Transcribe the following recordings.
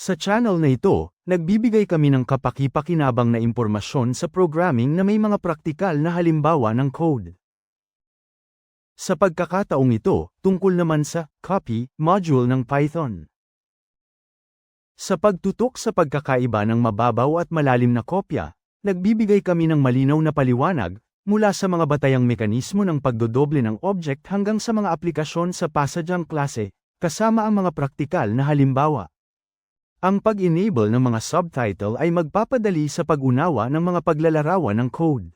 Sa channel na ito, nagbibigay kami ng kapaki-pakinabang na impormasyon sa programming na may mga praktikal na halimbawa ng code. Sa pagkakataong ito, tungkol naman sa copy module ng Python. Sa pagtutok sa pagkakaiba ng mababaw at malalim na kopya, nagbibigay kami ng malinaw na paliwanag mula sa mga batayang mekanismo ng pagdodoble ng object hanggang sa mga aplikasyon sa pasadyang klase, kasama ang mga praktikal na halimbawa. Ang pag-enable ng mga subtitle ay magpapadali sa pag-unawa ng mga paglalarawan ng code.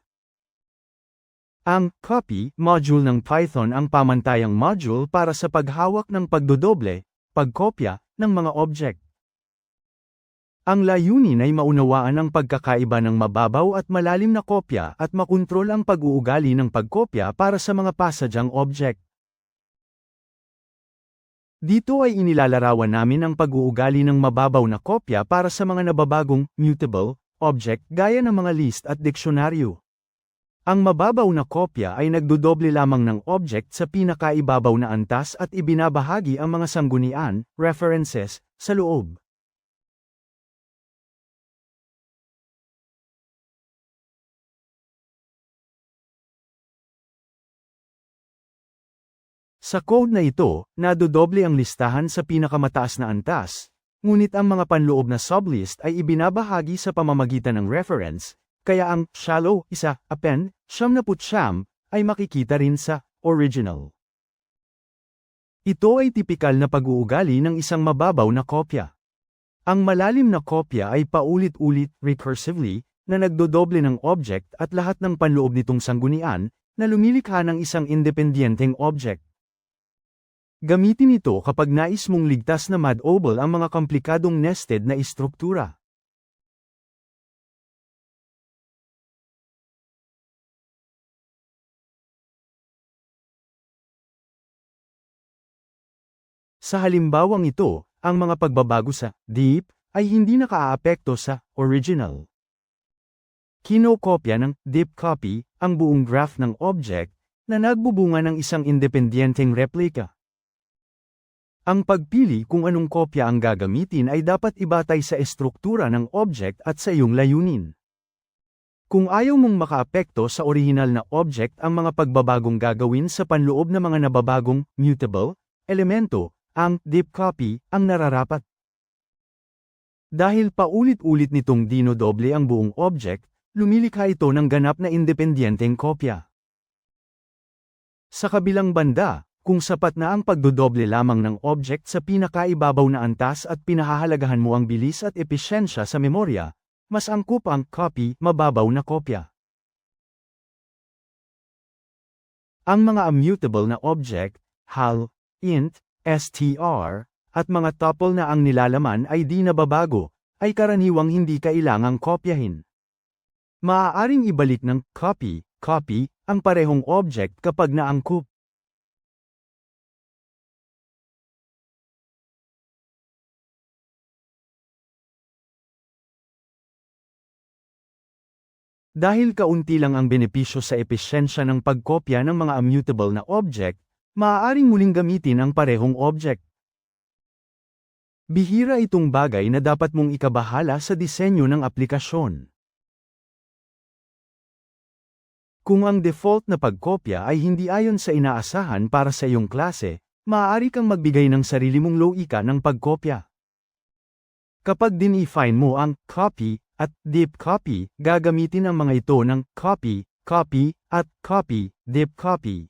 Ang copy module ng Python ang pamantayang module para sa paghawak ng pagdodoble, pagkopya, ng mga object. Ang layunin ay maunawaan ang pagkakaiba ng mababaw at malalim na kopya at makontrol ang pag-uugali ng pagkopya para sa mga pasadyang object. Dito ay inilalarawan namin ang pag-uugali ng mababaw na kopya para sa mga nababagong, mutable, object gaya ng mga list at diksyonaryo. Ang mababaw na kopya ay nagdodoble lamang ng object sa pinakaibabaw na antas at ibinabahagi ang mga sanggunian, references, sa loob. Sa code na ito, nadodoble ang listahan sa pinakamataas na antas, ngunit ang mga panloob na sublist ay ibinabahagi sa pamamagitan ng reference, kaya ang shallow isa append siyam na putsyam ay makikita rin sa original. Ito ay tipikal na pag-uugali ng isang mababaw na kopya. Ang malalim na kopya ay paulit-ulit recursively na nagdodoble ng object at lahat ng panloob nitong sanggunian na lumilikha ng isang independenteng object. Gamitin ito kapag nais mong ligtas na madobel ang mga komplikadong nested na istruktura. Sa halimbawang ito, ang mga pagbabago sa deep ay hindi nakaaapekto sa original. Kinokopya ng deep copy ang buong graph ng object na nagbubunga ng isang independenteng replika. Ang pagpili kung anong kopya ang gagamitin ay dapat ibatay sa estruktura ng object at sa iyong layunin. Kung ayaw mong makaapekto sa orihinal na object ang mga pagbabagong gagawin sa panloob na mga nababagong, mutable, elemento, ang deep copy ang nararapat. Dahil paulit-ulit nitong dinodoble ang buong object, lumilikha ito ng ganap na independenteng kopya. Sa kabilang banda, kung sapat na ang pagdodoble lamang ng object sa pinakaibabaw na antas at pinahahalagahan mo ang bilis at episyensya sa memorya, mas angkop ang copy mababaw na kopya. Ang mga immutable na object, hal, int, str, at mga tuple na ang nilalaman ay di nababago, ay karaniwang hindi kailangang kopyahin. Maaaring ibalik ng copy, copy, ang parehong object kapag naangkop. Dahil kaunti lang ang benepisyo sa episyensya ng pagkopya ng mga immutable na object, maaaring muling gamitin ang parehong object. Bihira itong bagay na dapat mong ikabahala sa disenyo ng aplikasyon. Kung ang default na pagkopya ay hindi ayon sa inaasahan para sa iyong klase, maaari kang magbigay ng sarili mong loika ng pagkopya. Kapag dinefine mo ang copy at deep copy, gagamitin ang mga ito ng copy, copy, at copy, deep copy.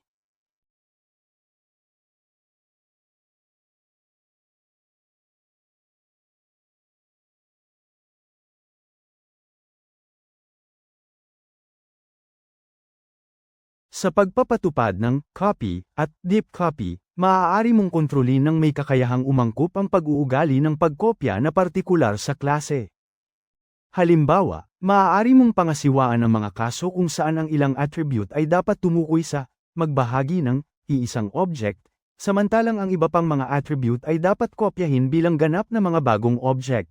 Sa pagpapatupad ng copy at deep copy, maaari mong kontrolin ng may kakayahang umangkop ang pag-uugali ng pagkopya na partikular sa klase. Halimbawa, maaari mong pangasiwaan ang mga kaso kung saan ang ilang attribute ay dapat tumukoy sa magbahagi ng iisang object, samantalang ang iba pang mga attribute ay dapat kopyahin bilang ganap na mga bagong object.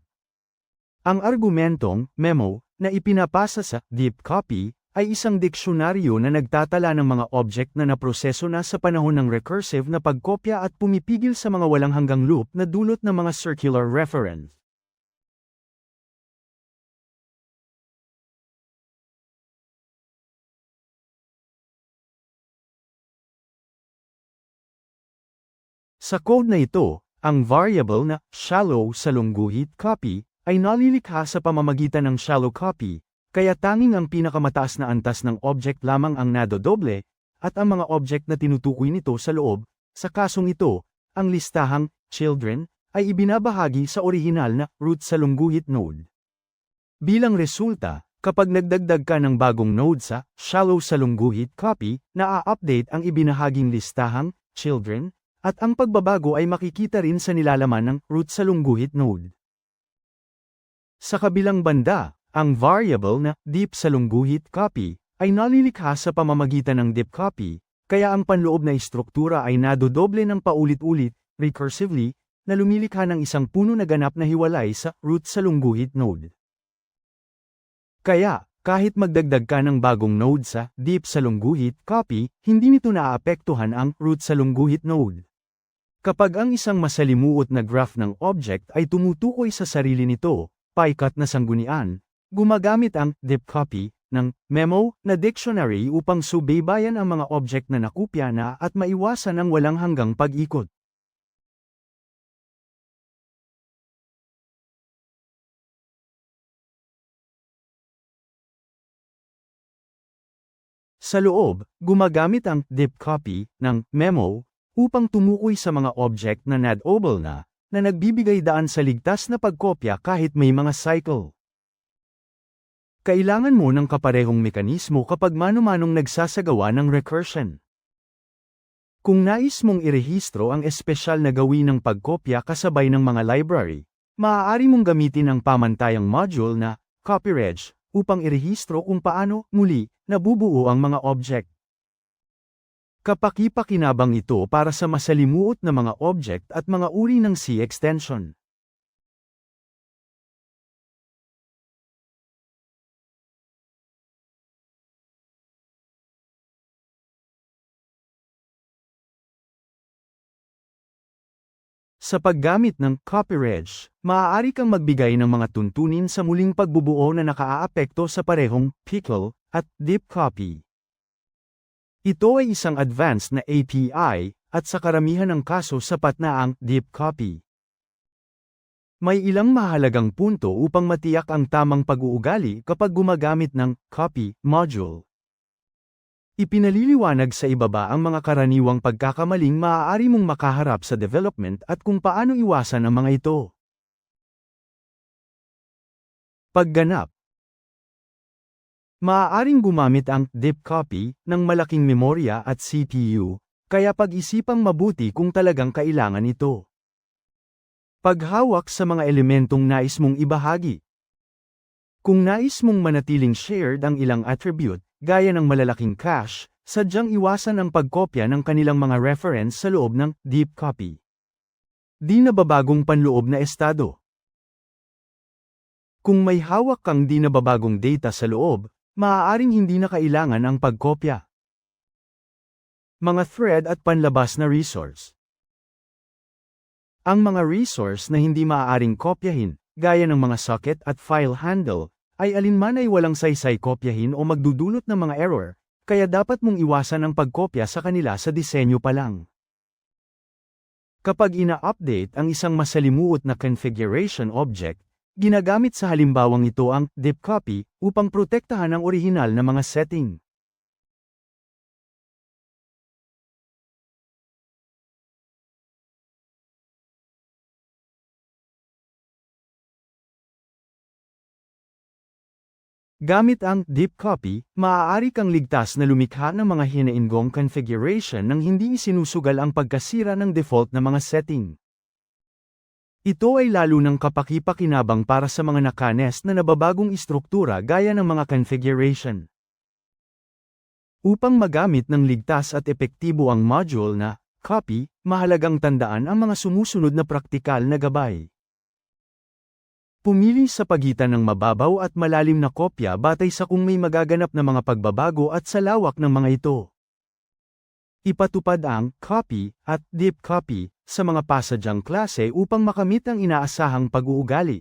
Ang argumentong memo na ipinapasa sa deep copy ay isang diksyonaryo na nagtatala ng mga object na naproseso na sa panahon ng recursive na pagkopya at pumipigil sa mga walang hanggang loop na dulot ng mga circular reference. Sa code na ito, ang variable na shallow sa longguhit copy ay nalilikha sa pamamagitan ng shallow copy, kaya tanging ang pinakamataas na antas ng object lamang ang nadodoble, at ang mga object na tinutukoy nito sa loob, sa kasong ito, ang listahang children ay ibinabahagi sa orihinal na root sa longguhit node. Bilang resulta, kapag nagdagdag ka ng bagong node sa shallow sa longguhit copy, naa-update ang ibinahaging listahang children at ang pagbabago ay makikita rin sa nilalaman ng root sa lungguhit node. Sa kabilang banda, ang variable na deep sa lungguhit copy ay nalilikha sa pamamagitan ng deep copy, kaya ang panloob na istruktura ay nadodoble ng paulit-ulit, recursively, na lumilikha ng isang puno na ganap na hiwalay sa root sa lungguhit node. Kaya, kahit magdagdag ka ng bagong node sa deep sa lungguhit copy, hindi nito naaapektuhan ang root sa lungguhit node. Kapag ang isang masalimuot na graph ng object ay tumutukoy sa sarili nito, paikat na sanggunian, gumagamit ang deep copy ng memo na dictionary upang subaybayan ang mga object na nakupya na at maiwasan ang walang hanggang pag-ikot. Sa loob, gumagamit ang deep copy ng memo upang tumukoy sa mga object na nadobel na, na nagbibigay daan sa ligtas na pagkopya kahit may mga cycle. Kailangan mo ng kaparehong mekanismo kapag mano-manong nagsasagawa ng recursion. Kung nais mong irehistro ang espesyal na gawin ng pagkopya kasabay ng mga library, maaari mong gamitin ang pamantayang module na copyreg upang irehistro kung paano, muli, nabubuo ang mga object. Kapakipakinabang ito para sa masalimuot na mga object at mga uri ng C extension. Sa paggamit ng copyreg, maaari kang magbigay ng mga tuntunin sa muling pagbubuo na nakaaapekto sa parehong pickle at deep copy. Ito ay isang advanced na API, at sa karamihan ng kaso sapat na ang deep copy. May ilang mahalagang punto upang matiyak ang tamang pag-uugali kapag gumagamit ng copy module. Ipinaliliwanag sa ibaba ang mga karaniwang pagkakamaling maaari mong makaharap sa development at kung paano iwasan ang mga ito. Pagganap Maaaring gumamit ang deep copy ng malaking memorya at CPU, kaya pag-isipang mabuti kung talagang kailangan ito. Paghawak sa mga elementong nais mong ibahagi. Kung nais mong manatiling shared ang ilang attribute, gaya ng malalaking cache, sadyang iwasan ang pagkopya ng kanilang mga reference sa loob ng deep copy. Di nababagong panloob na estado. Kung may hawak kang di nababagong data sa loob, maaaring hindi na kailangan ang pagkopya. Mga thread at panlabas na resource. Ang mga resource na hindi maaaring kopyahin, gaya ng mga socket at file handle, ay alinman ay walang saysay kopyahin o magdudulot ng mga error, kaya dapat mong iwasan ang pagkopya sa kanila sa disenyo pa lang. Kapag ina-update ang isang masalimuot na configuration object, Ginagamit sa halimbawang ito ang deep copy upang protektahan ang orihinal na mga setting. Gamit ang deep copy, maaari kang ligtas na lumikha ng mga hinainggong configuration nang hindi isinusugal ang pagkasira ng default na mga setting. Ito ay lalo ng kapakipakinabang para sa mga nakanes na nababagong istruktura gaya ng mga configuration. Upang magamit ng ligtas at epektibo ang module na copy, mahalagang tandaan ang mga sumusunod na praktikal na gabay. Pumili sa pagitan ng mababaw at malalim na kopya batay sa kung may magaganap na mga pagbabago at sa lawak ng mga ito. Ipatupad ang copy at deep copy sa mga pasadyang klase upang makamit ang inaasahang pag-uugali.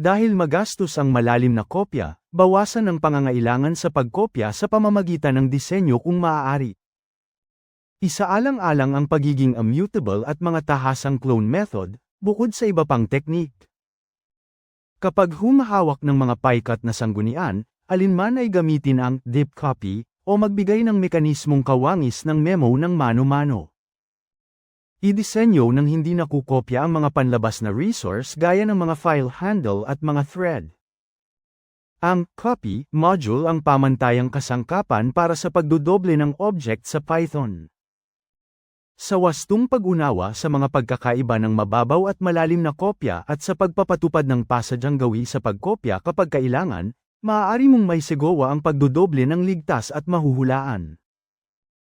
Dahil magastos ang malalim na kopya, bawasan ang pangangailangan sa pagkopya sa pamamagitan ng disenyo kung maaari. Isaalang-alang ang pagiging immutable at mga tahasang clone method, bukod sa iba pang teknik. Kapag humahawak ng mga paikat na sanggunian, alinman ay gamitin ang deep copy o magbigay ng mekanismong kawangis ng memo ng mano-mano. Idisenyo ng hindi nakukopya ang mga panlabas na resource gaya ng mga file handle at mga thread. Ang copy module ang pamantayang kasangkapan para sa pagdodoble ng object sa Python. Sa wastong pag-unawa sa mga pagkakaiba ng mababaw at malalim na kopya at sa pagpapatupad ng pasadyang gawi sa pagkopya kapag kailangan, maaari mong may segowa ang pagdodoble ng ligtas at mahuhulaan.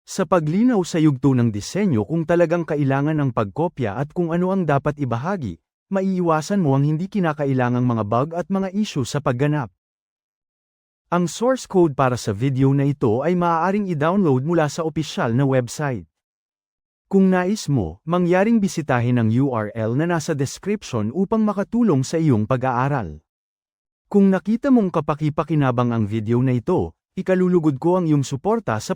Sa paglinaw sa yugto ng disenyo kung talagang kailangan ang pagkopya at kung ano ang dapat ibahagi, maiiwasan mo ang hindi kinakailangang mga bug at mga issue sa pagganap. Ang source code para sa video na ito ay maaaring i-download mula sa opisyal na website. Kung nais mo, mangyaring bisitahin ang URL na nasa description upang makatulong sa iyong pag-aaral. Kung nakita mong kapaki-pakinabang ang video na ito, ikalulugod ko ang iyong suporta sa